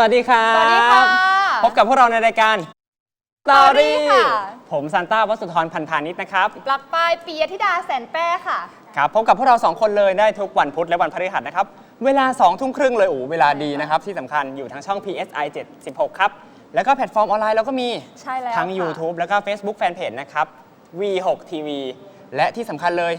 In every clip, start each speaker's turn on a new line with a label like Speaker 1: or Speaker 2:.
Speaker 1: สวัสดีครับ
Speaker 2: สวัสดีค่ะ
Speaker 1: พบกับพวกเราในรายการ
Speaker 2: Story ค่ะ
Speaker 1: ผมซันต้าวัสุธรพันธานิชนะครับ
Speaker 2: ปลักปลายปียธิดาแสนแป้ค่ะ
Speaker 1: ครับพบกับพวกเราสองคนเลยได้ทุกวันพุธและวันพฤหัสนะครับ เวลา2ทุ่มครึ่งเลยโอ้เวลาดีนะครับ ที่สำคัญอยู่ทั้งช่อง PSI 76 ครับ แล้วก็แพลตฟอร์มออนไลน์เราก็มี
Speaker 2: ใช่แล้ว
Speaker 1: ทั้ง
Speaker 2: ค่ะ
Speaker 1: YouTube แล้วก็ Facebook Fanpage นะครับ V6 TV และที่สำคัญเลย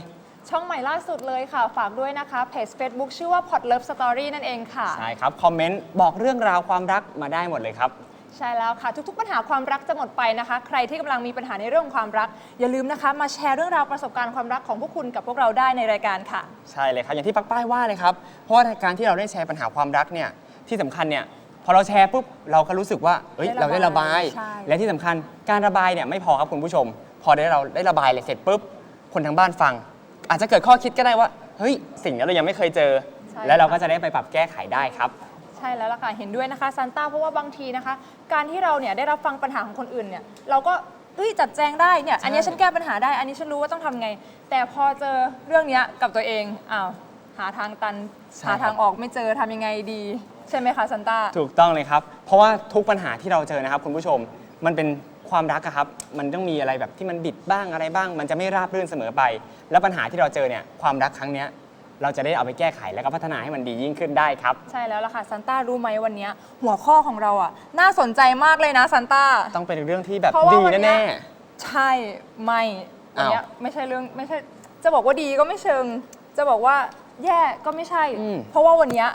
Speaker 2: ช่องใหม่ล่าสุดเลยค่ะ ฝากด้วยนะคะเพจ Facebook ชื่อว่า Pot Love Story นั่นเองค่ะ
Speaker 1: ใช่ครับ คอมเมนต์บอกเรื่องราวความรักมาได้หมดเลยครับ
Speaker 2: ใช่แล้วค่ะ ทุกๆ ปัญหาความรักจะหมดไปนะคะ ใครที่กำลังมีปัญหาในเรื่องของความรัก อย่าลืมนะคะมาแชร์เรื่องราวประสบการณ์ความรักของพวกคุณกับพวกเราได้ในรายการค่ะ
Speaker 1: ใช่เลยครับ อย่างที่ปักป้ายว่าเลยครับ เพราะว่าการที่เราได้แชร์ปัญหาความรักเนี่ยที่สำคัญเนี่ยพอเราแชร์ปุ๊บเราก็รู้สึกว่าเอ้ย
Speaker 2: ได้
Speaker 1: เรา
Speaker 2: ระบาย
Speaker 1: ได้ระบาย
Speaker 2: ใช่
Speaker 1: และที่สำคัญการระบายเนี่ยไม่พอครับคุณผู้ชม พอได้เราได้ระบายเลยเสร็จปุ๊บคนทางบ้านฟัง อาจจะเกิดข้อคิดก็ได้ว่า เฮ้ย สิ่งนี้เรายังไม่เคยเจอ
Speaker 2: ใช่
Speaker 1: แล้วเรา
Speaker 2: ค่ะ
Speaker 1: ก็จะได้ไปปรับแก้ไขได้ครับ
Speaker 2: ใช่แล้วล่ะค่ะเห็นด้วยนะคะซันต้าเพราะว่าบางทีนะคะ การที่เราเนี่ยได้รับฟังปัญหาของคนอื่นเนี่ยเราก็เอ้ยจัดแจงได้เนี่ยอันนี้ฉันแก้ปัญหาได้ อันนี้ฉันรู้ว่าต้องทำไง แต่พอเจอเรื่องเนี้ยกับตัวเองอ้าวหาทางตัน
Speaker 1: ใช่
Speaker 2: หาทางออกไม่เจอทำยังไงดี ใช่ไหมคะซันต้า
Speaker 1: ถูกต้องเลยครับ เพราะว่าทุกปัญหาที่เราเจอนะครับคุณผู้ชม มันเป็น ความรักอะครับมันต้องมีอะไรแบบที่มันบิดบ้างอะไรบ้าง มันจะไม่ราบรื่นเสมอไป แล้วปัญหาที่เราเจอเนี่ยความรักครั้งเนี้ยเราจะได้เอาไปแก้ไขแล้วก็พัฒนาให้มันดียิ่งขึ้นได้ครับ
Speaker 2: ใช่แล้วล่ะค่ะซันต้ารู้ไหมวันเนี้ยหัวข้อของเราอะ น่าสนใจมากเลยนะซันต้า
Speaker 1: ต้องเป็นเรื่องที่แบบ
Speaker 2: เพราะว่า
Speaker 1: ดี
Speaker 2: วันเนี้
Speaker 1: แน่
Speaker 2: ย ใช่ไม่วันเนี้ย
Speaker 1: อ้าว
Speaker 2: ไม่ใช่เรื่องไม่ใช่จะบอกว่าดีก็ไม่เชิง จะบอกว่าแย่ก็ไม่ใช่
Speaker 1: อืม
Speaker 2: เพราะว่าวันเนี้ย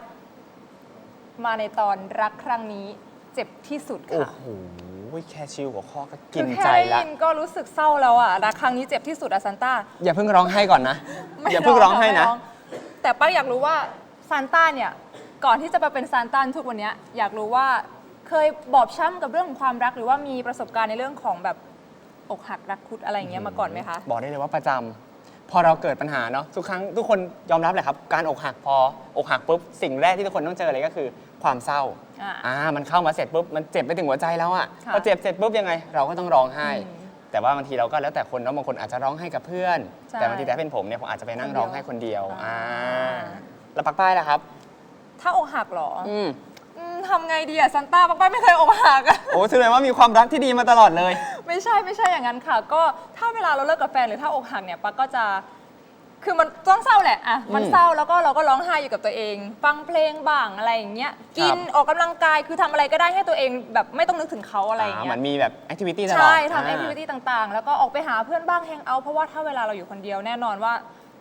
Speaker 2: มาในตอนรักครั้งนี้เจ็บที่สุด
Speaker 1: ๆโอ้
Speaker 2: ค่ะ
Speaker 1: โห แค่ชิวหัวข้อก็กิ
Speaker 2: คื
Speaker 1: น
Speaker 2: แค่
Speaker 1: ใจ
Speaker 2: ได้
Speaker 1: ละ
Speaker 2: ยินก็รู้สึกเศร้าแล้วอะรักครั้งนี้เจ็บที่สุดอะซันต้า
Speaker 1: อย่าเพิ่งร้องไห้ก่อนนะ
Speaker 2: ไม่
Speaker 1: อย่าเพิ่งร้องไห้นะ
Speaker 2: ไม่ร้องแต่ป้าอยากรู้ว่าซานต้าเนี่ย ก่อนที่จะมาเป็นซานต้าทุกวันเนี้ยอยากรู้ว่าเคยบอบช้ำกับเรื่องของความรักหรือว่ามีประสบการณ์ในเรื่องของแบบอกหักรักคุดอะไรอย่างเงี้ยมาก่อนไหมคะ
Speaker 1: บอกได้เลยว่าประจำพอเราเกิดปัญหาเนาะทุกครั้งทุกคนยอมรับแหละครับ การอกหักพออกหักปุ๊บสิ่งแรกที่ทุกคนต้องเจอเลยก็คือ ความเศร้า
Speaker 2: อ่า
Speaker 1: อ่ามันเข้ามาเสร็จปุ๊บมันเจ็บไปถึงหัวใจแล้วอะ
Speaker 2: ค่ะ
Speaker 1: พอเจ็บเสร็จปุ๊บยังไง เราก็ต้องร้องไห้
Speaker 2: อืม
Speaker 1: แต่ว่าบางทีเราก็แล้วแต่คนเนาะบางคนอาจจะร้องไห้กับเพื่อน
Speaker 2: ใช่
Speaker 1: แต่บางทีแต่เป็นผมเนี่ยผมอาจจะไปนั่ง
Speaker 2: คนเดียว
Speaker 1: ร้องไห้คนเดียว
Speaker 2: อ่า
Speaker 1: อ่า แล้วปักป้ายล่ะครับ
Speaker 2: ถ้าอกหักเหรอ
Speaker 1: อืม
Speaker 2: อืมทำไงดีอะซันต้าป้าไม่เคยอกหักอะ
Speaker 1: โอ้แสดงว่ามีความรักที่ดีมาตลอดเลย
Speaker 2: ไม่ใช่ไม่ใช่อย่างนั้นค่ะ ก็ถ้าเวลาเราเลิกกับแฟนหรือถ้าอกหักเนี่ยป้าก็จะ คือมันต้องเศร้าแหละอะมัน
Speaker 1: อืม
Speaker 2: เศร้าแล้วก็เราก็ร้องไห้อยู่กับตัวเอง ฟังเพลงบ้างอะไรอย่างเงี้ยกินออกกำลังกายคือทำอะไรก็ได้ให้ตัวเองแบบไม่ต้องนึกถึงเขาอะไรอย่าง
Speaker 1: อ่า
Speaker 2: เงี้
Speaker 1: มัน
Speaker 2: ย
Speaker 1: มีแบบแอคทิวิตี้ตลอด
Speaker 2: ใช่ทำาแอคทิวิตี้ต่างๆ แล้วก็ออกไปหาเพื่อนบ้างแฮงเอาท์เพราะว่าถ้าเวลาเราอยู่คนเดียวแน่นอนว่า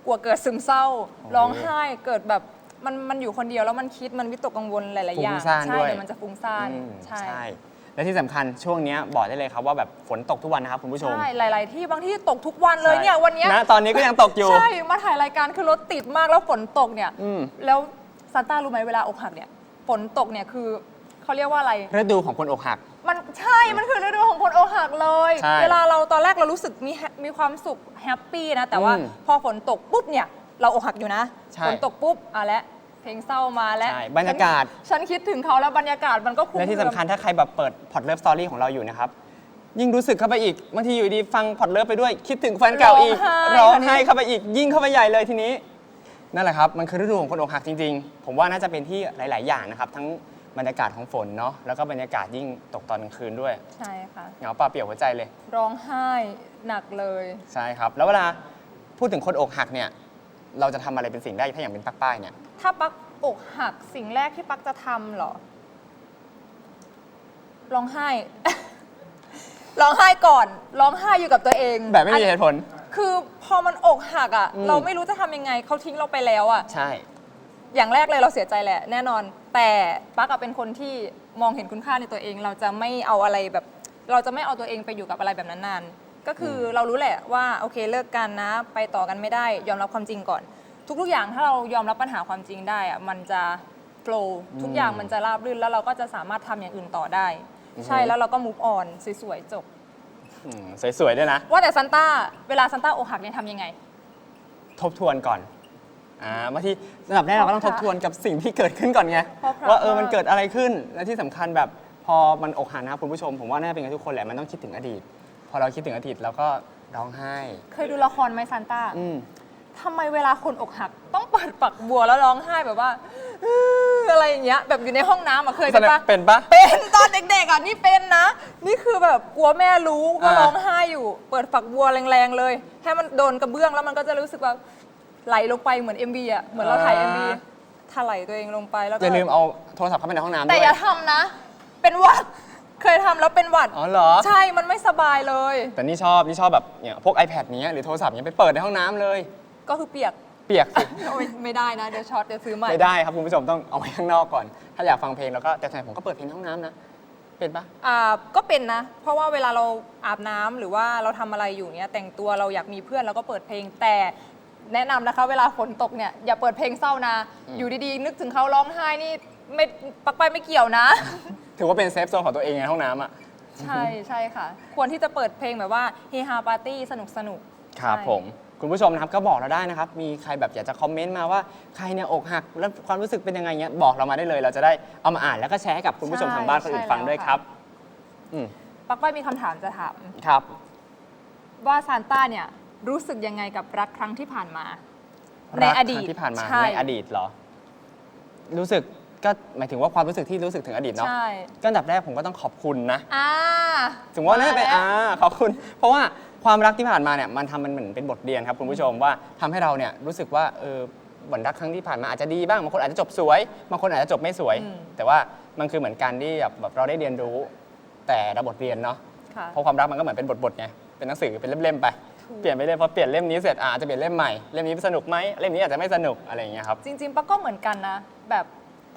Speaker 2: กลัวเกิดซึมเศร้าร้องไห้เกิดแบบมันมันอยู่คนเดียวแล้วมันคิดมันวิตกกังวลหลายๆอย่าง
Speaker 1: ฟุ้งซ่าน
Speaker 2: ใช่
Speaker 1: ด้วย
Speaker 2: เดี๋ยวมันจะฟุ้งซ่าน
Speaker 1: อืม
Speaker 2: ใช่
Speaker 1: ใช่ และที่สำคัญช่วงเนี้ยบอกได้เลยครับว่าแบบฝนตกทุกวันนะครับคุณผู้ชม
Speaker 2: ใช่ หลาย ๆ ที่บางที่ตกทุกวันเลยเนี่ยวันเนี้ย
Speaker 1: ณตอนนี้ก็ยังตกอยู่
Speaker 2: ใช่ มาถ่ายรายการคือรถติดมากแล้วฝนตกเนี่ย
Speaker 1: อืม
Speaker 2: แล้วซานต้ารู้ไหมเวลาอกหักเนี่ย ฝนตกเนี่ยคือเขาเรียกว่าอะไร
Speaker 1: ฤดูของคนอกหัก
Speaker 2: มันใช่ มันคือฤดูของคนอกหักเลย
Speaker 1: ใช่
Speaker 2: เวลาเราตอนแรกเรารู้สึกมีแฮมีความสุขแฮปปี้นะ แต่ว่า
Speaker 1: อืม
Speaker 2: พอฝนตกปุ๊บเนี่ย เราอกหักอยู่นะ
Speaker 1: ใช่
Speaker 2: ฝนตกปุ๊บอะและ เพลงเศร้ามาแล้ว
Speaker 1: ใช่บรรยากาศ
Speaker 2: ฉันฉันคิดถึงเขาแล้วบรรยากาศมันก็คุ้ม
Speaker 1: และที่สำคัญถ้าใครแบบเปิดพอดเลิฟสตอรี่ของเราอยู่นะครับ ยิ่งรู้สึกเข้าไปอีกบางทีอยู่ดีฟังพอดเลิฟไปด้วย คิดถึงแฟนเก่าอีก ร้องไห้เข้าไปอีก ยิ่งเข้าไปใหญ่เลยทีนี้ นั่นแหละครับ มันคือฤดูของคนอกหักจริงๆ ผมว่าน่าจะเป็นที่หลาย ๆ อย่างนะครับ ทั้งบรรยากาศของฝนเนาะแล้วก็บรรยากาศยิ่งตกตอนกลางคืนด้วย
Speaker 2: ใช่ค่ะ
Speaker 1: เหงาเปล่าเปลี่ยวหัวใจเลย
Speaker 2: ร้องไห้หนักเลย
Speaker 1: ใช่ครับ แล้วเวลาพูดถึงคนอกหักเนี่ย เราจะทำอะไรเป็นสิ่งได้ถ้าอย่างเป็นปักป้ายเนี่ย
Speaker 2: ถ้าปักอกหักสิ่งแรกที่ปักจะทำเหรอ ร้องไห้ ร้องไห้ก่อน ร้องไห้อยู่กับตัวเอง
Speaker 1: แบบไม่มีเหตุผล
Speaker 2: คือพอมันอกหักอะ
Speaker 1: อืม
Speaker 2: เราไม่รู้จะทำยังไง เขาทิ้งเราไปแล้วอะ
Speaker 1: ใช่
Speaker 2: อย่างแรกเลยเราเสียใจแหละแน่นอน แต่ปักอะเป็นคนที่มองเห็นคุณค่าในตัวเอง เราจะไม่เอาอะไรแบบ เราจะไม่เอาตัวเองไปอยู่กับอะไรแบบนั้นนานก็คืออเรารู้แหละว่าโอเคเลิกกันนะ ไปต่อกันไม่ได้ ยอมรับความจริงก่อน ทุกๆอย่างถ้าเรายอมรับปัญหาความจริงได้อะมันจะโฟล์ทุกอย่างมันจะราบรื่นแล้วเราก็จะสามารถทำอย่างอื่นต่อได้
Speaker 1: อือฮึ
Speaker 2: ใช่แล้วเราก็ move on สวยๆจบ
Speaker 1: อืมสวยๆด้วยนะ
Speaker 2: ว่าแต่ซันต้าเวลาซันต้าอกหักเนี่ยทำยังไง
Speaker 1: ทบทวนก่อน อ่าบางทีสำหรับแรกเราก็ต้อง
Speaker 2: เพ
Speaker 1: ท
Speaker 2: ราะ
Speaker 1: บ
Speaker 2: พระ
Speaker 1: ทวนกับสิ่งที่เกิดขึ้นก่อนไง
Speaker 2: เพราะพระ
Speaker 1: ว่าเออ
Speaker 2: มาก
Speaker 1: มันเกิดอะไรขึ้น และที่สำคัญแบบพอมันอกหักนะครับคุณผู้ชม ผมว่าน่าจะเป็นกันทุกคนแหละ มันต้องคิดถึงอดีต พอเราคิดถึงอดีตเราก็ร้องไห้
Speaker 2: เคยดูละครไหมซันต้า
Speaker 1: อืม
Speaker 2: ทำไมเวลาคนอกหัก ต้องเปิดปักบัวแล้วร้องไห้แบบว่าอะไรอย่างเงี้ยแบบอยู่ในห้องน้ำอะเคยเป็นปะ
Speaker 1: เป็นปะ
Speaker 2: เป็นตอนเด็กๆอะนี่เป็นนะ นี่คือแบบกลัวแม่รู้ก็
Speaker 1: อ่า
Speaker 2: ร้องไห้อยู่ เปิดฝักบัวแรงๆเลยให้มันโดนกระเบื้องแล้วมันก็จะรู้สึกว่าไหลลงไปเหมือน MV อะเหมือนเราถ่าย MV ถลายตัวเองลงไปแล้วก็
Speaker 1: อย่าลืมเอาโทรศัพท์เข้าไปในห้องน้ำ
Speaker 2: แต่
Speaker 1: ด้วย
Speaker 2: อย่าทำนะ เป็นหวัด เคยทำแล้วเป็นหวัด
Speaker 1: อ๋อเหรอ
Speaker 2: ใช่ มันไม่สบายเลย
Speaker 1: แต่นี่ชอบนี่ชอบแบบเนี่ยพวก iPad เนี้ยหรือโทรศัพท์เนี้ยไปเปิดในห้องน้ำเลย
Speaker 2: ก็คือเปียก
Speaker 1: เปียกสิ
Speaker 2: โอ๊ยไม่ได้นะ เดี๋ยวช็อตเดี๋ยวซื้อใหม่
Speaker 1: ไม่ได้ครับคุณผู้ชมต้องเอาไว้ข้างนอกก่อน ถ้าอยากฟังเพลงแล้วก็แต่ส่วนใหญ่ผมก็เปิดเพลงในห้องน้ำนะ เป็นปะ
Speaker 2: อ่าก็เป็นนะ เพราะว่าเวลาเราอาบน้ำหรือว่าเราทำอะไรอยู่เนี้ยแต่งตัวเราอยากมีเพื่อนเราก็เปิดเพลงแต่แนะนำนะคะ เวลาฝนตกเนี่ยอย่าเปิดเพลงเศร้านะอยู่ดีๆ นึกถึงเขาร้องไห้นี่ไม่ปักไปไม่เกี่ยวนะ
Speaker 1: ถือว่าเป็นเซฟโซนของตัวเองในห้องน้ำอะ
Speaker 2: ใช่ใช่ค่ะ ควรที่จะเปิดเพลงแบบว่าเฮฮาปาร์ตี้สนุกสนุก
Speaker 1: ครับ
Speaker 2: ใช่
Speaker 1: ผม คุณผู้ชมนะครับก็บอกเราได้นะครับ มีใครแบบอยากจะคอมเมนต์มาว่าใครเนี่ยอกหักแล้วความรู้สึกเป็นยังไงเงี้ยบอกเรามาได้เลย เราจะได้เอามาอ่านแล้วก็แชร์ให้กับคุณผู้ชมทางบ้านคนอื่นฟังด้วยครับอืม
Speaker 2: ปักไปมีคำถามจะถาม
Speaker 1: ครับ
Speaker 2: ว่าซานต้าเนี่ยรู้สึกยังไงกับรักครั้งที่ผ่านมา ใน
Speaker 1: รัก
Speaker 2: อดีต
Speaker 1: ครั้งที่ผ่านมา
Speaker 2: ใช่
Speaker 1: ในอดีตเหรอ รู้สึกก็หมายถึงว่าความรู้สึกที่รู้สึกถึงอดีตเนาะ
Speaker 2: ใช่
Speaker 1: ก็อันดับแรกผมก็ต้องขอบคุณนะ
Speaker 2: อ่า
Speaker 1: ถึงว่าน่าจะเป็น
Speaker 2: มาแล้ว
Speaker 1: อ่าขอบคุณ เพราะว่า ความรักที่ผ่านมาเนี่ยมันทำมันเหมือนเป็นบทเรียนครับคุณผู้ชมว่าทำให้เราเนี่ยรู้สึกว่าเออวันรักครั้งที่ผ่านมาอาจจะดีบ้างบางคนอาจจะจบสวยบางคนอาจจะจบไม่สวย
Speaker 2: อืม
Speaker 1: แต่ว่ามันคือเหมือนการที่แบบแบบเราได้เรียนรู้ แต่ละบทเรียนเนาะ
Speaker 2: ค่ะ
Speaker 1: เพราะความรักมันก็เหมือนเป็นบทๆไง เป็นหนังสือเป็นเล่มๆไป
Speaker 2: ถูก
Speaker 1: เปลี่ยนไปเรื่อยพอเปลี่ยนเล่มนี้เสร็จอาจจะเปลี่ยนเล่มใหม่ เล่มนี้สนุกไหมเล่มนี้อาจจะไม่สนุกอะไรอย่างเงี้ยครับ
Speaker 2: จริง ๆปักก็เหมือนกันนะ แบบ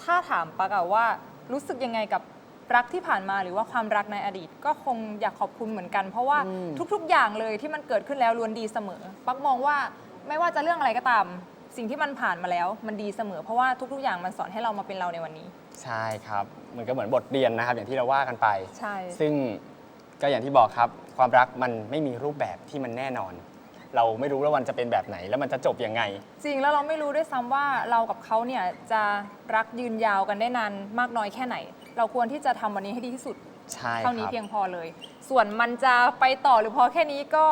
Speaker 2: ถ้าถามปักอะว่ารู้สึกยังไงกับ รักที่ผ่านมาหรือว่าความรักในอดีต ก็คงอยากขอบคุณเหมือนกัน เพราะว่า
Speaker 1: อืม
Speaker 2: ทุกๆ อย่างเลยที่มันเกิดขึ้นแล้วล้วนดีเสมอ ปักมองว่าไม่ว่าจะเรื่องอะไรก็ตาม สิ่งที่มันผ่านมาแล้วมันดีเสมอ เพราะว่าทุกๆ อย่างมันสอนให้เรามาเป็นเราในวันนี้
Speaker 1: ใช่ครับมันก็เหมือนบทเรียนนะครับ อย่างที่เราว่ากันไป
Speaker 2: ใช่
Speaker 1: ซึ่งก็อย่างที่บอกครับ ความรักมันไม่มีรูปแบบที่มันแน่นอน เราไม่รู้ว่าวันจะเป็นแบบไหน แล้วมันจะจบยังไง
Speaker 2: จริงแล้วเราไม่รู้ด้วยซ้ำว่าเรากับเขาเนี่ยจะรักยืนยาวกันได้นานมากน้อยแค่ไหน เราควรที่จะทำวันนี้ให้ดีที่สุด
Speaker 1: ใช่
Speaker 2: เท่านี้
Speaker 1: ครับ
Speaker 2: เพียงพอเลย ส่วนมันจะไปต่อหรือพอแค่นี้ก็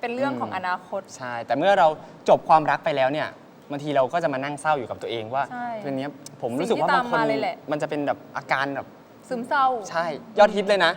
Speaker 2: เป็นเรื่องของอนาคต
Speaker 1: ใช่ แต่เมื่อเราจบความรักไปแล้วเนี่ยบางทีเราก็จะมานั่งเศร้าอยู่กับตัวเองว่า
Speaker 2: ใช่
Speaker 1: เป็นเนี้ยผม
Speaker 2: สิ่ง
Speaker 1: รู้สึกว่า
Speaker 2: ที่
Speaker 1: บางคน
Speaker 2: ตามมาเลยแหละ
Speaker 1: มันจะเป็นแบบอาการแบบ
Speaker 2: ซึมเศร้า
Speaker 1: ใช่ยอดฮิตเลยนะ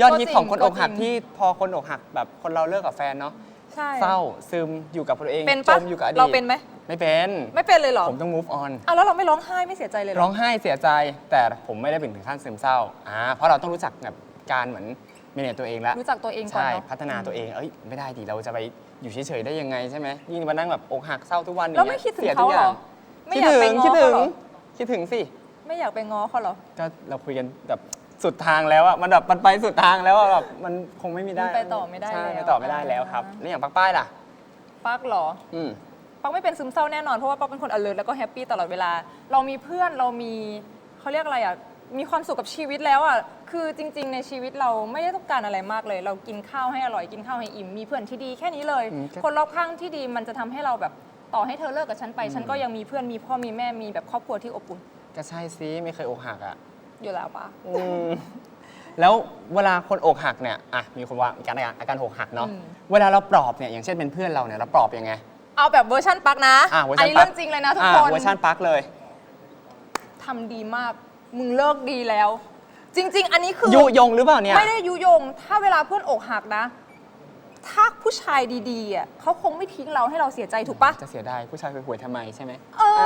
Speaker 1: ยอดฮิต
Speaker 2: ก็จริง
Speaker 1: ของคนอกหัก
Speaker 2: ก็จริง
Speaker 1: ที่พอคนอกหักแบบคนเราเลิกกับแฟนเนาะ
Speaker 2: ใช่
Speaker 1: เศร้าซึมอยู่กับตัวเอง
Speaker 2: เป็น
Speaker 1: จ
Speaker 2: ปะ
Speaker 1: มอยู่กับอดีต
Speaker 2: เราเป็นไหม
Speaker 1: ไม่เป็น
Speaker 2: ไม่เป็นเลยเหรอ
Speaker 1: ผมต้อง move on
Speaker 2: อะแล้วเราไม่ร้องไห้ไม่เสียใจเลยเหร
Speaker 1: ร้
Speaker 2: อ
Speaker 1: องไห้เสียใจแต่ผมไม่ได้เป็นถึงขั้นซึมเศร้าอ่าเพราะเราต้องรู้จักแบบการเหมือนเมเนจตัวเองแล้ว
Speaker 2: รู้จักตัวเองก่อน
Speaker 1: ใช่
Speaker 2: เนาะ
Speaker 1: พัฒนาตัวเองเอ้ยไม่ได้ดิเราจะไปอยู่เฉยๆได้ยังไงใช่ไหมยิ่งมานั่งแบบอกหักเศร้าทุกวัน
Speaker 2: แล้วไม่คิดถึง
Speaker 1: สีย
Speaker 2: เขา
Speaker 1: ทุก
Speaker 2: เหรอ
Speaker 1: ย่
Speaker 2: ไม่
Speaker 1: คิด
Speaker 2: อยาก
Speaker 1: ถึ
Speaker 2: ไป
Speaker 1: ง
Speaker 2: ง้อ
Speaker 1: คิด
Speaker 2: เขา
Speaker 1: ถึง
Speaker 2: เหรอ
Speaker 1: คิดถึงสิ
Speaker 2: ไม่อยากไปง้อเขาเหรอ
Speaker 1: ก็เราคุยกันแบบสุดทางแล้วอะมันแบบมันไปสุดทางแล้วอะแบบมันคงไม่มีได้
Speaker 2: มันไปต่อไม่ได้
Speaker 1: ใช่
Speaker 2: แล้ว
Speaker 1: ไปต่อไม่ได้แล้วครับ
Speaker 2: อ่า
Speaker 1: แล้วอย่างปักป้ายล่ะ
Speaker 2: ปักเหรอ
Speaker 1: อืม
Speaker 2: ปักไม่เป็นซึมเศร้าแน่นอนเพราะว่าปักเป็นคน alert แล้วก็แฮปปี้ตลอดเวลา เรามีเพื่อนเรามีเขาเรียกอะไรอะมีความสุขกับชีวิตแล้วอะคือจริง ๆ ในชีวิตเราไม่ได้ต้องการอะไรมากเลย เรากินข้าวให้อร่อยกินข้าวให้อิ่มมีเพื่อนที่ดีแค่นี้เลย
Speaker 1: อืม
Speaker 2: คนรอบข้างที่ดีมันจะทำให้เราแบบต่อให้เธอเลิกกับฉันไป ฉันก็ยังมีเพื่อนมีพ่อมีแม่มีแบบครอบครัวที่อบอุ่น
Speaker 1: ก็ใช่สิไม่เคยอกหักอะ
Speaker 2: อยู่แล้วปะ
Speaker 1: อืมแล้วเวลาคนอกหักเนี่ยอะมีคนว่าอาการอาการอกหักเนาะ
Speaker 2: อืม
Speaker 1: เวลาเราปลอบเนี่ยอย่างเช่นเป็นเพื่อนเราเนี่ยเราปลอบยังไง
Speaker 2: เอาแบบเวอร์ชันปักนะ
Speaker 1: อะเวอร์ชัน
Speaker 2: นนี้
Speaker 1: ปัก
Speaker 2: เรื่องจริงเลยนะทุก
Speaker 1: อ่า
Speaker 2: คน
Speaker 1: เวอร์ชันปักเลย
Speaker 2: ทำดีมาก มึงเลิกดีแล้ว จริง ๆ อันนี้คือ
Speaker 1: ยุยงหรือเปล่าเนี่ย
Speaker 2: ไม่ได้ยุยง ถ้าเวลาเพื่อนอกหักนะ ถ้าผู้ชายดีๆอะเขาคงไม่ทิ้งเราให้เราเสียใจถูกปะ
Speaker 1: จะเสียดายผู้ชายหวยๆทำไมใช่ไหม
Speaker 2: เออ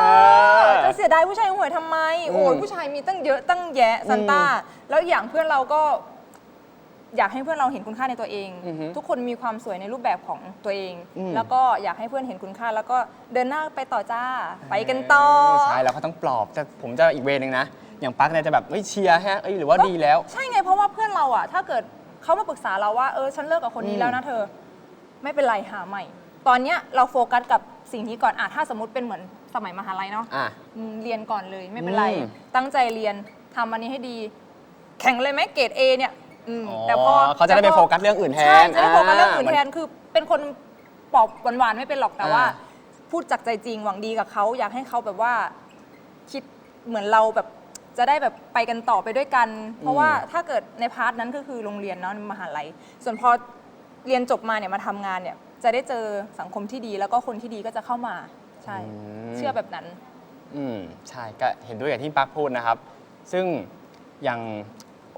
Speaker 1: อ
Speaker 2: จะเสียดายผู้ชายห่วยทำไมโอ้ย
Speaker 1: อืม
Speaker 2: ผู้ชายมีตั้งเยอะตั้งแยะซันต้า แล้วอย่างเพื่อนเราก็ อยากให้เพื่อนเราเห็นคุณค่าในตัวเอง
Speaker 1: อือฮึ
Speaker 2: ทุกคนมีความสวยในรูปแบบของตัวเอง
Speaker 1: อืม
Speaker 2: แล้วก็อยากให้เพื่อนเห็นคุณค่า แล้วก็เดินหน้าไปต่อจ้าไปกันต่อ
Speaker 1: ใช่แล้วเขาต้องปลอบแต่ผมจะอีกเวนึงนะ อย่างปักเนี่ยจะแบบเอ้ยเชียร์ฮะเอ้ยหรือว่าดีแล้ว
Speaker 2: ใช่ไงเพราะว่าเพื่อนเราอะถ้าเกิดเขามาปรึกษาเราว่าเออฉันเลิกกับคนนี้
Speaker 1: อืม
Speaker 2: แล้วนะเธอ ไม่เป็นไรหาใหม่ ตอนเนี้ยเราโฟกัสกับสิ่งนี้ก่อนอะถ้าสมมติเป็นเหมือนสมัยมหาลัยเนาะ
Speaker 1: อะ
Speaker 2: อืมเรียนก่อนเลยไม่เป็นไร
Speaker 1: อืม
Speaker 2: ตั้งใจเรียนทำอันนี้ให้ดี แข่งเลยไหมเกรด A เนี่ย อืม
Speaker 1: อ๋อ
Speaker 2: แต่พอ
Speaker 1: เขาจะได้ไป
Speaker 2: แต่พ
Speaker 1: โฟกัสเรื่องอื่นแทน
Speaker 2: ใช่จะได้โฟกัสเรื่องอื่น
Speaker 1: อ่า
Speaker 2: แทนคือเป็นคนปอบหวานๆไม่เป็นหรอกแต่ว่า
Speaker 1: อ่า
Speaker 2: พูดจากใจจริงหวังดีกับเขาอยากให้เขาแบบว่าคิดเหมือนเราแบบจะได้แบบไปกันต่อไปด้วยกัน เพราะว่าถ้าเกิดในพาร์ทนั้นก็คือโรงเรียนเนาะมหาลัย ส่วนพอเรียนจบมาเนี่ยมาทำงานเนี่ย จะได้เจอสังคมที่ดีแล้วก็คนที่ดีก็จะเข้ามาใช่
Speaker 1: อืม
Speaker 2: เชื่อแบบนั้น
Speaker 1: อืมใช่ก็เห็นด้วยกับที่ปักพูดนะครับ ซึ่งอย่าง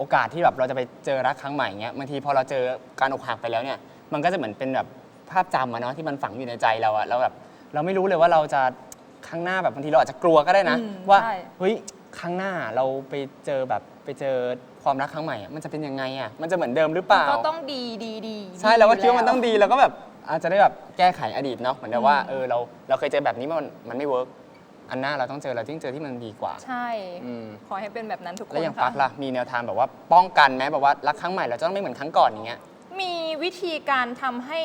Speaker 1: โอกาสที่แบบเราจะไปเจอรักครั้งใหม่เงี้ยบางทีพอเราเจอการอกหักไปแล้วเนี่ย มันก็จะเหมือนเป็นแบบภาพจำอะเนาะที่มันฝังอยู่ในใจเราอะเราแบบเราไม่รู้เลยว่าเราจะครั้งหน้าแบบบางทีเราอาจจะกลัวก็ได้นะ
Speaker 2: อืม
Speaker 1: ว่า
Speaker 2: ใช่
Speaker 1: เฮ้ยครั้งหน้าเราไปเจอแบบไปเจอความรักครั้งใหม่อะมันจะเป็นยังไงอะมันจะเหมือนเดิมหรือเปล่า
Speaker 2: ก็ต้องดีดีดี
Speaker 1: ใช่เราก็คิดว่ามันต้อง
Speaker 2: ยู่
Speaker 1: ดีเราก็แบบอาจจะได้แบบแก้ไขอดีตเนาะเหมือนกับว่า
Speaker 2: อืม
Speaker 1: เออเราเราเคยเจอแบบนี้มันมันไม่เวิร์ก อันหน้าเราต้องเจอเราต้องเจอที่มันดีกว่า
Speaker 2: ใช่
Speaker 1: อืม
Speaker 2: ขอให้เป็นแบบนั้นทุกคน
Speaker 1: แล้วอย่าง
Speaker 2: ค่ะ
Speaker 1: ปักล่ะมีแนวทางแบบว่าป้องกันไหมแบบว่ารักครั้งใหม่เราจะต้องไม่เหมือนครั้งก่อนอย่างเงี้ย
Speaker 2: มีวิธีการทำให้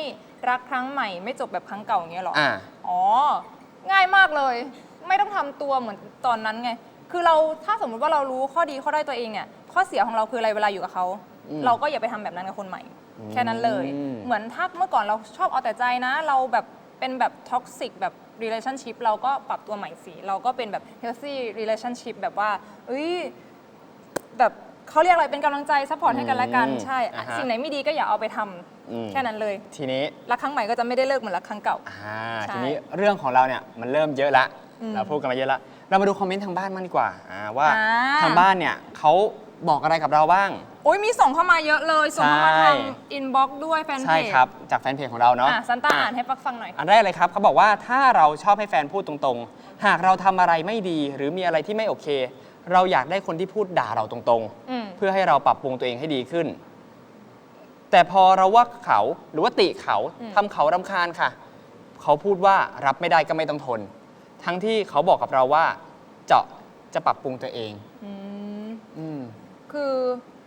Speaker 2: รักครั้งใหม่ไม่จบแบบครั้งเก่าอย่างเงี้ยเหรอ
Speaker 1: อ่า
Speaker 2: อ๋อ ง่ายมากเลย ไม่ต้องทำตัวเหมือนตอนนั้นไง คือเราถ้าสมมุติว่าเรารู้ข้อดีข้อได้อยตัวเองเนี่ย ข้อเสียของเราคืออะไรเวลาอยู่กับเขา
Speaker 1: อืม
Speaker 2: เราก็อย่าไปทำแบบนั้นกับคนใหม่
Speaker 1: อืม
Speaker 2: แค่นั้นเลย เหมือนถ้าเมื่อก่อนเราชอบเอาแต่ใจนะ เราแบบ เป็นแบบท็อกซิกแบบ relationship เราก็ปรับตัวใหม่สิเราก็เป็นแบบ healthy relationship แบบว่าเอ้ยแบบเขาเรียกอะไรเป็นกำลังใจซัพพอร์ตให้กันและกัน
Speaker 1: อืม
Speaker 2: ใช่
Speaker 1: อ่าฮะ
Speaker 2: สิ่งไหนไม่ดีก็อย่าเอาไปทำ
Speaker 1: อืม
Speaker 2: แค่นั้นเลย
Speaker 1: ทีนี้
Speaker 2: รักครั้งใหม่ก็จะไม่ได้เลิกเหมือนรักครั้งเก่า
Speaker 1: อ่า
Speaker 2: ใช่
Speaker 1: ทีนี้เรื่องของเราเนี่ยมันเริ่มเยอะละ
Speaker 2: อืม
Speaker 1: เราพูดกันมาเยอะละ เรามาดูคอมเมนต์ทางบ้านมางดีกว่าอ่าว่า
Speaker 2: อ่า
Speaker 1: ทางบ้านเนี่ยเขา บอกอะไรกับเราบ้าง
Speaker 2: โอ้ยมีส่งเข้ามาเยอะเลย ส่งเข้ามา
Speaker 1: ใช่
Speaker 2: ทางอินบ็อกซ์ด้วยแฟนเพจ
Speaker 1: ใช่ครับ จากแฟนเพจของเราเนาะ
Speaker 2: อะซันต้า
Speaker 1: อะ
Speaker 2: อ่านให้ปักฟังหน่อย
Speaker 1: อันแรกเลยครับเขาบอกว่าถ้าเราชอบให้แฟนพูดตรงๆ หากเราทำอะไรไม่ดีหรือมีอะไรที่ไม่โอเค เราอยากได้คนที่พูดด่าเราตรง
Speaker 2: อืม
Speaker 1: ๆ เพื่อให้เราปรับปรุงตัวเองให้ดีขึ้น แต่พอเราว่าเขาหรือว่าติเขา
Speaker 2: อืม
Speaker 1: ทำเขารำคาญค่ะ เขาพูดว่ารับไม่ได้ก็ไม่ต้องทน ทั้งที่เขาบอกกับเราว่าเจาะจะปรับปรุงตัวเอง
Speaker 2: อืม
Speaker 1: อืม
Speaker 2: คือ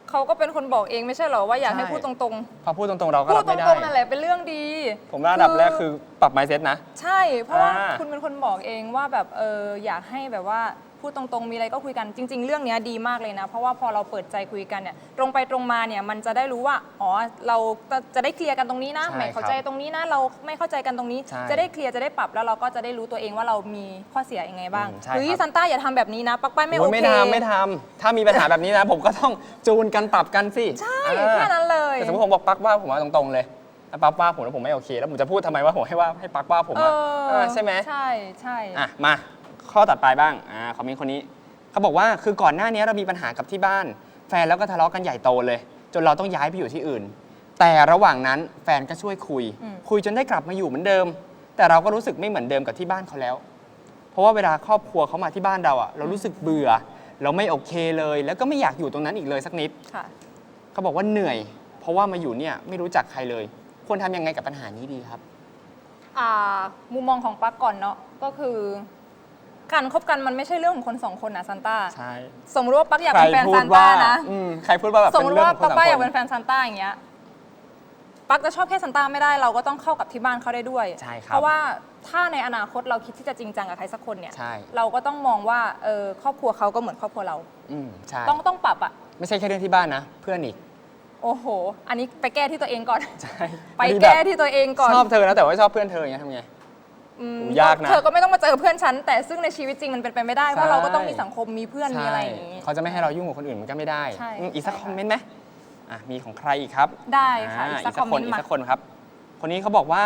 Speaker 2: เขาก็เป็นคนบอกเองไม่ใช่เหรอว่าอยากให้
Speaker 1: ใช่
Speaker 2: พูดตรง
Speaker 1: พอพูดตรง ๆ เรา
Speaker 2: ๆ
Speaker 1: ก็
Speaker 2: พู
Speaker 1: รั
Speaker 2: ด
Speaker 1: บ
Speaker 2: ต
Speaker 1: ไม่ได้
Speaker 2: รงๆนั่นแหละเป็นเรื่องดี
Speaker 1: ผมว่าอันดับแรกคือปรับ mindset นะ
Speaker 2: ใช่ เพราะว่า
Speaker 1: อ่า
Speaker 2: คุณเป็นคนบอกเองว่าแบบเอออยากให้แบบว่า พูดตรงๆ มีอะไรก็คุยกันจริง ๆ เรื่องเนี้ยดีมากเลยนะ เพราะว่าพอเราเปิดใจคุยกันเนี่ยตรงไปตรงมาเนี่ยมันจะได้รู้ว่าอ๋อเราจะจะได้เคลียร์กันตรงนี้นะ
Speaker 1: ใช่
Speaker 2: ไม่เข้าใจตรงนี้นะเราไม่เข้าใจกันตรงนี้
Speaker 1: ใช่
Speaker 2: จะได้เคลียร์จะได้ปรับแล้วเราก็จะได้รู้ตัวเองว่าเรามีข้อเสียยังไงบ้าง
Speaker 1: อืมใช่
Speaker 2: เฮ้ย
Speaker 1: ครับ
Speaker 2: ซันต้าอย่าทำแบบนี้นะปักป้ายไม่โอ
Speaker 1: โอ้ย
Speaker 2: เค
Speaker 1: ไม่ทำไม่ทำถ้ามีปัญหาแบบนี้นะ ผมก็ต้องจูนกันปรับกันสิ
Speaker 2: ใช่
Speaker 1: อ่า
Speaker 2: แค่นั้นเลย
Speaker 1: แต่สมมติผมบอกปักว่าผมว่าตรงๆเลยถ้าปักว่าผมแล้วผมไม่โอเค แล้วผมจะพูดทำไมว่าผมให้ว่าให้ปักว่าผม
Speaker 2: เอ
Speaker 1: อะ
Speaker 2: อ
Speaker 1: เออใช่ไหม
Speaker 2: ใช่ใช่
Speaker 1: อะมา ข้อตัดไปบ้างอ่าคอมเมนต์คนนี้เขาบอกว่าคือก่อนหน้านี้เรามีปัญหากับที่บ้าน แฟนแล้วก็ทะเลาะกันใหญ่โตเลย จนเราต้องย้ายไปอยู่ที่อื่น แต่ระหว่างนั้นแฟนก็ช่วยคุยคุยจนได้กลับมาอยู่เหมือนเดิม แต่เราก็รู้สึกไม่เหมือนเดิมกับที่บ้านเขาแล้ว เพราะว่าเวลาครอบครัวเขามาที่บ้านเราอะเรารู้สึกเบื่อ เราไม่โอเคเลย แล้วก็ไม่อยากอยู่ตรงนั้นอีกเลยสักนิด
Speaker 2: ค่ะ
Speaker 1: เขาบอกว่าเหนื่อย เพราะว่ามาอยู่เนี่ยไม่รู้จักใครเลย ควรทำยังไงกับปัญหานี้ดีครับ
Speaker 2: อ่ามุมมองของปักก่อนเนาะก็คือ การคบกันมันไม่ใช่เรื่องของคนสองคนนะซันต้า
Speaker 1: ใช่
Speaker 2: สมมติว่าปักอยากเป็นแฟนซันต้านะ
Speaker 1: อืมใครพูดว่าแบบ
Speaker 2: สม
Speaker 1: เป็
Speaker 2: ม
Speaker 1: น
Speaker 2: ติ
Speaker 1: เรื่อง
Speaker 2: ว่า
Speaker 1: ของคน
Speaker 2: ป้า
Speaker 1: สอง
Speaker 2: ป้าอยาก
Speaker 1: ค
Speaker 2: เป็นนแฟนซันต้าอย่างเงี้ยปักจะชอบแค่ซันต้าไม่ได้เราก็ต้องเข้ากับที่บ้านเขาได้ด้วย
Speaker 1: ใช่ครับ
Speaker 2: เพราะว่าถ้าในอนาคตเราคิดที่จะจริงจังกับใครสักคนเนี่ย
Speaker 1: ใช่
Speaker 2: เราก็ต้องมองว่าเออครอบครัวเขาก็เหมือนครอบครัวเรา
Speaker 1: อืมใช่
Speaker 2: ต้องต้องปรับอะ
Speaker 1: ไม่ใช่แค่เรื่องที่บ้านนะ เพื่อนอีก
Speaker 2: โอ้โห อันนี้ไปแก้ที่ตัวเองก่อน
Speaker 1: ใช่
Speaker 2: ไป
Speaker 1: บางที
Speaker 2: แก้
Speaker 1: บบ
Speaker 2: ที่ตัวเองก่อน
Speaker 1: ชอบเธอนะแต่ว่าชอบเพื่อนเธออย่างเงี้ยทำไง
Speaker 2: อืม
Speaker 1: โอ้ยากนะ
Speaker 2: เธอก็ไม่ต้องมาเจอเพื่อนฉัน แต่ซึ่งในชีวิตจริงมันเป็นไปไม่ได้เพราะเราก็ต้องมีสังคมมีเพื่อนมีอะไรอย่างนี้
Speaker 1: เขาจะไม่ให้เรายุ่งกับคนอื่นมันก็ไม่ได้
Speaker 2: ใช่
Speaker 1: อืมอีกสัก
Speaker 2: ใช่
Speaker 1: ค
Speaker 2: ค่ะ
Speaker 1: อมเมนต์ไหมอะมีของใครอีกครับ
Speaker 2: ได้ค่ะาอีกสักคอมเมนต์
Speaker 1: อีก
Speaker 2: มา
Speaker 1: สักคนครับ คนนี้เขาบอกว่า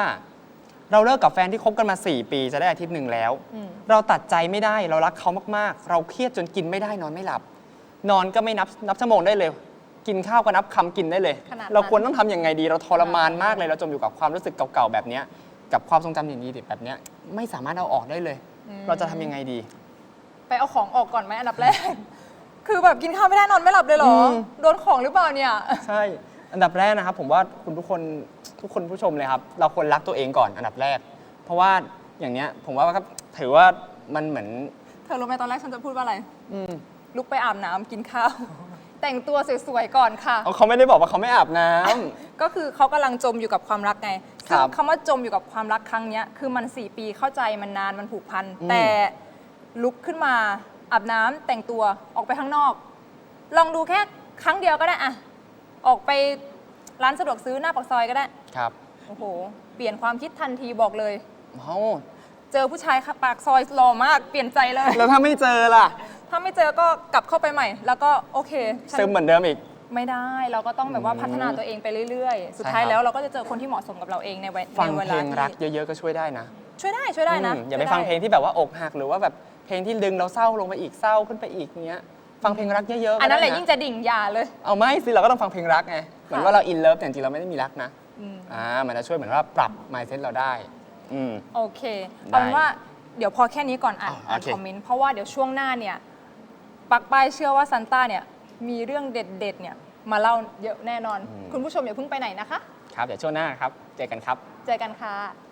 Speaker 1: เราเลิกกับแฟนที่คบกันมา 4 ปีจะได้อาทิตย์หนึ่งแล้ว
Speaker 2: อืม
Speaker 1: เราตัดใจไม่ได้เรารักเขามากๆ เราเครียดจนกินไม่ได้นอนไม่หลับ นอนก็ไม่นับนับชั่วโมงได้เลย กินข้าวก็นับคำกินได้เลย
Speaker 2: ขนาดนั้น
Speaker 1: เราควรต้องทำยังไงดี เราทรมานมากเลยเราจมอยู่กับความรู้สึกเก่าๆแบบเนี้ย กับความทรงจำอย่างดีๆแบบเนี้ยไม่สามารถเอาออกได้เลย เราจะทำยังไงดี
Speaker 2: ไปเอาของออกก่อนไหมอันดับแรก คือแบบกินข้าวไม่ได้นอนไม่หลับเลยเหรอ
Speaker 1: อืม
Speaker 2: โดนของหรือเปล่าเนี่ย
Speaker 1: ใช่ อันดับแรกนะครับ ผมว่าคุณทุกคนทุกคนผู้ชมเลยครับ เราควรรักตัวเองก่อนอันดับแรก เพราะว่าอย่างเนี้ยผมว่าก็ถือว่ามันเหมือน
Speaker 2: เธอรู้ไหมตอนแรกฉันจะพูดว่าอะไร
Speaker 1: อืม
Speaker 2: ลุกไปอาบน้ำกินข้าว แต่งตัวสวยๆก่อนค่ะ
Speaker 1: เอาเขาไม่ได้บอกว่าเขาไม่อาบน้ำ
Speaker 2: ก็คือเขากำลังจมอยู่กับความรักไง
Speaker 1: ค
Speaker 2: ซึ่ง
Speaker 1: รับ
Speaker 2: คำว่าจมอยู่กับความรักครั้งเนี้ยคือมัน 4 ปีเข้าใจมันนานมันผูกพัน
Speaker 1: อืม
Speaker 2: แต่ลุกขึ้นมาอาบน้ำแต่งตัวออกไปข้างนอก ลองดูแค่ครั้งเดียวก็ได้อะออกไปร้านสะดวกซื้อหน้าปากซอยก็ได้
Speaker 1: ครับ
Speaker 2: โอ้โห เปลี่ยนความคิดทันทีบอกเลย
Speaker 1: เอ้า
Speaker 2: เจอผู้ชายปากซอยหล่อมากเปลี่ยนใจเลย
Speaker 1: แล้วถ้าไม่เจอล่ะ
Speaker 2: ถ้าไม่เจอก็กลับเข้าไปใหม่ แล้วก็โอเคฉัน
Speaker 1: ซึมเหมือนเดิมอีก
Speaker 2: ไม่ได้เราก็ต้องแบบว่า
Speaker 1: อืม
Speaker 2: พัฒนาตัวเองไปเรื่อยๆ สุดท้าย
Speaker 1: ใช่ครับ
Speaker 2: แล้วเราก็จะเจอคนที่เหมาะสมกับเราเองในวัย
Speaker 1: ฟัง
Speaker 2: ในเว
Speaker 1: เพล
Speaker 2: ลาง
Speaker 1: รัก
Speaker 2: ที่
Speaker 1: เยอะๆก็ช่วยได้นะ
Speaker 2: ช่วยได้ช่วยได้นะ
Speaker 1: อืมอย่าไป
Speaker 2: ช่ว
Speaker 1: ฟังเพลงที่แบบว่าอกหักหรือว่าแบบเพลงที่ดึงเราเศร้าลงไปอีกเศร้าขึ้นไปอีกเงี้ยฟังเพลงรักเยอะๆ
Speaker 2: อันนั้นแหละ
Speaker 1: ก็ได้
Speaker 2: ยิ่งจะดิ่งอยาเลย
Speaker 1: เอาไม่สิเราก็ต้องฟังเพลงรักไงเหมือน
Speaker 2: ค่ะ
Speaker 1: ว่าเราอินเลิฟแต่จริงๆเราไม่ได้มีรักนะ
Speaker 2: อืม
Speaker 1: อ่ามันจะช่วยเหมือนว่าปรับ mindset เราได้ อืม
Speaker 2: โอเค
Speaker 1: ได้
Speaker 2: เอาเป็นว่าเดี๋ยวพอแค่นี้ก่อนอ่าน
Speaker 1: อ๋ออ่
Speaker 2: อ่าน
Speaker 1: โอเค
Speaker 2: คอมเมนต์เพราะว่าเดี๋ยวช่วงหน้าเนี่ย ปักป้ายเชื่อว่าซันต้าเนี่ย มีเรื่องเด็ดๆเนี่ยมาเล่าเยอะแน่นอนคุณผู้ชมอย่าเพิ่งไปไหนนะคะ
Speaker 1: ครับ เดี๋ยวช่วงหน้าครับ เจอกันครับ
Speaker 2: เจอกันค่ะ